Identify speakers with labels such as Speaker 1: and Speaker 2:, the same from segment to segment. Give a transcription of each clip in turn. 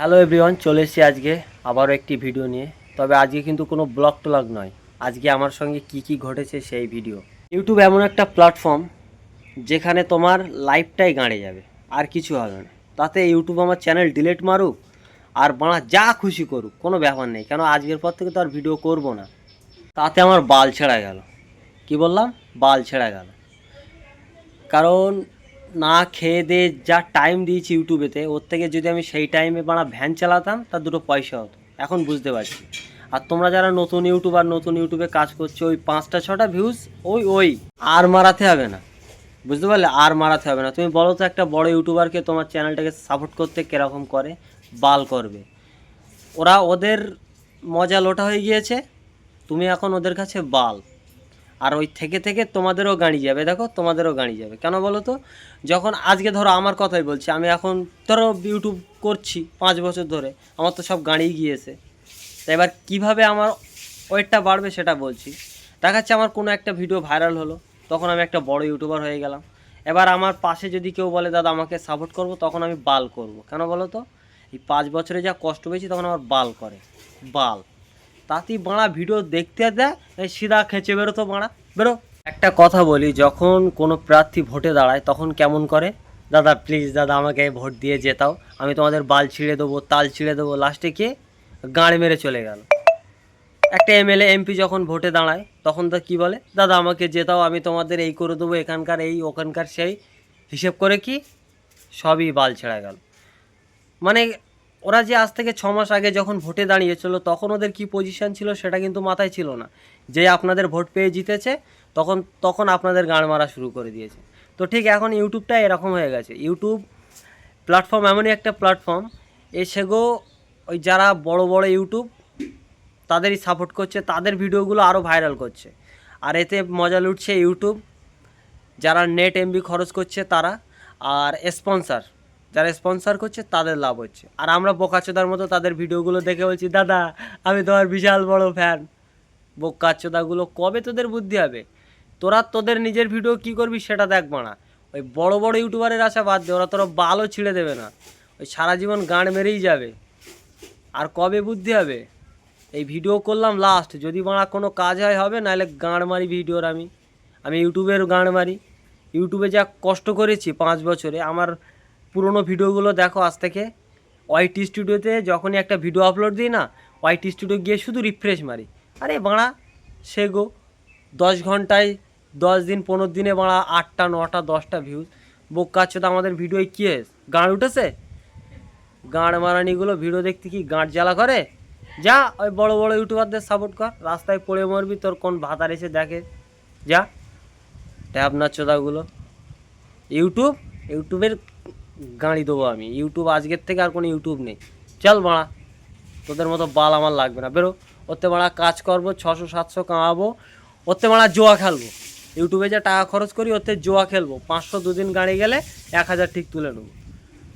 Speaker 1: Hello everyone চলে এসেছি আজকে আবারও একটি ভিডিও নিয়ে। তবে আজকে কিন্তু কোনো ব্লগ টলগ নয়। আজকে আমার সঙ্গে কি কি ঘটেছে সেই ভিডিও ইউটিউব এমন একটা প্ল্যাটফর্ম যেখানে তোমার লাইফটাই গাঁড়ে যাবে, আর কিছু হবে না। তাতে ইউটিউব আমার চ্যানেল ডিলেট মারুক, আর বাড়া যা খুশি করুক, কোনো ব্যাপার নেই। কেন আজকের পর থেকে তো আর ভিডিও করব না। তাতে আমার বাল ছেঁড়া গেল। কি বললাম? বাল ছেঁড়া গেল। কারণ না খেয়ে দিয়ে যা টাইম দিয়েছি ইউটিউবেতে ওর থেকে যদি আমি সেই টাইমে বাড়া ভ্যান চালাতাম, তার দুটো পয়সা হতো। এখন বুঝতে পারছি। আর তোমরা যারা নতুন ইউটিউবার নতুন ইউটিউবে কাজ করছ, ওই পাঁচটা, ছটা ভিউজ ওই ওই। আর মারাতে হবে না। বুঝতে পারলে? আর মারাতে হবে না। তুমি বলো তো একটা বড় ইউটিউবারকে তোমার চ্যানেলটাকে সাপোর্ট করতে কীরকম করে, বাল করবে। ওরা ওদের মজা লোটা হয়ে গিয়েছে। তুমি এখন ওদের কাছে বাল। আর ওই থেকে থেকে তোমাদেরও গাড়ি যাবে, দেখো তোমাদেরও গাড়ি যাবে। কেন বলো তো? যখন আজকে ধরো আমার কথাই বলছি, আমি এখন ধরো ইউটিউব করছি পাঁচ বছর ধরে, আমার তো সব গাড়িই গিয়েছে। তা এবার কীভাবে আমার ওয়েটটা বাড়বে সেটা বলছি। দেখাচ্ছে আমার কোনো একটা ভিডিও ভাইরাল হলো, তখন আমি একটা বড় ইউটিউবার হয়ে গেলাম। এবার আমার পাশে যদি কেউ বলে, দাদা, আমাকে সাপোর্ট করব, তখন আমি বাল করব। কেন বলো তো? এই পাঁচ বছরে যা কষ্ট পেয়েছি, তখন আমার বাল করে। বাল। তাতেই বাঁড়া ভিডিও দেখতে দেয় সিধা খেঁচে বেরো তো বাঁড়া। বেরো। একটা কথা বলি, যখন কোনো প্রার্থী ভোটে দাঁড়ায়, তখন কেমন করে? দাদা প্লিজ দাদা, আমাকে ভোট দিয়ে যেতাও আমি তোমাদের বাল ছিঁড়ে দেবো, তাল ছিঁড়ে দেবো। লাস্টে কে? গাঁড় মেরে চলে গেল। একটা এমএলএ, এমপি যখন ভোটে দাঁড়ায়, তখন তা কী বলে? দাদা, আমাকে যেতাও আমি তোমাদের এই করে দেবো, এখানকার এই, ওখানকার সেই। হিসেব করে কি? সবই বাল ছেড়া গেল। মানে ওরা যে আজ থেকে ছ মাস আগে যখন ভোটে দাঁড়িয়েছিল, তখন ওদের কি পজিশন ছিল সেটা কিন্তু মাথায় ছিল না। যে আপনাদের ভোট পেয়ে জিতেছে, তখন তখন আপনাদের গান মারা শুরু করে দিয়েছে। তো ঠিক এখন ইউটিউবটা এরকম হয়ে গেছে। ইউটিউব প্ল্যাটফর্ম এমনই একটা প্ল্যাটফর্ম এসে গো ওই যারা বড় বড় ইউটিউব, তাদেরই সাপোর্ট করছে, তাদের ভিডিওগুলো আরও ভাইরাল করছে। আর এতে মজা লুটছে ইউটিউব, যারা নেট এমবি খরচ করছে তারা, আর স্পন্সার যারা স্পন্সার করছে, তাদের লাভ হচ্ছে। আর আমরা বোকাচোদার মতো তাদের ভিডিওগুলো দেখে বলছি, দাদা, আমি তোমার বিশাল বড় ফ্যান বোকাচোদাগুলো কবে তোদের বুদ্ধি হবে? তোরা তোদের নিজের ভিডিও কি করবি সেটা দেখ না ওই বড় বড় ইউটিউবারের আশা বাদ দে, ওরা তোরা বালও ছিঁড়ে দেবে না। ওই সারা জীবন গান মেরেই যাবে। আর কবে বুদ্ধি হবে? এই ভিডিও করলাম লাস্ট যদি বাড়া কোনো কাজ হয়, হবে, নাহলে গাঁড় মারি ভিডিওর আমি। আমি ইউটিউবের গাঁড় মারি। ইউটিউবে যা কষ্ট করেছি পাঁচ বছরে, আমার পুরনো ভিডিওগুলো দেখো আজ থেকে। ওয়াইটি স্টুডিওতে যখনই একটা ভিডিও আপলোড দিই না ওয়াইটি স্টুডিও গিয়ে শুধু রিফ্রেশ মারি। আরে বাড়া, সে গো, দশ ঘন্টায় দশ দিন, পনেরো দিনে বাড়া আটটা, নটা, দশটা ভিউজ বোকাচ্ছে তো আমাদের ভিডিওয় কী গাঁড় উঠেছে? গাঁড় মারানিগুলো ভিডিও দেখতে কি গাঁট জ্বালা করে? যা, ওই বড় বড় ইউটিউবারদের সাপোর্ট কর। রাস্তায় পড়ে মরবি, তোর কোন ভাতার এসে দেখে। যা, ট্যাব না চোদাগুলো ইউটিউব ইউটিউবের গাড়ি দেবো আমি। ইউটিউব আজকের থেকে আর কোনো ইউটিউব নেই। চল বাড়া, তোদের মতো বাল আমার লাগবে না। বেরো, ওতে মারা কাজ করব, ছশো সাতশো কামাবো, ওতে মারা জোয়া খেলব। ইউটিউবে যে টাকা খরচ করি, ওতে জোয়া খেলব। পাঁচশো দুদিন গাড়ি গেলে এক হাজার ঠিক তুলে নেব।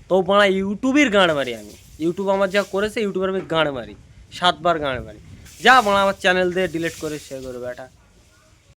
Speaker 1: তো বাড়া ইউটিউবের গাঁড় মারি আমি। ইউটিউব আমার যা করেছে ইউটিউবের আমি গাঁড় মারি। সাতবার গাঁড় মারি। যা বাড়া আমার চ্যানেল দিয়ে ডিলিট করে সে করবে এটা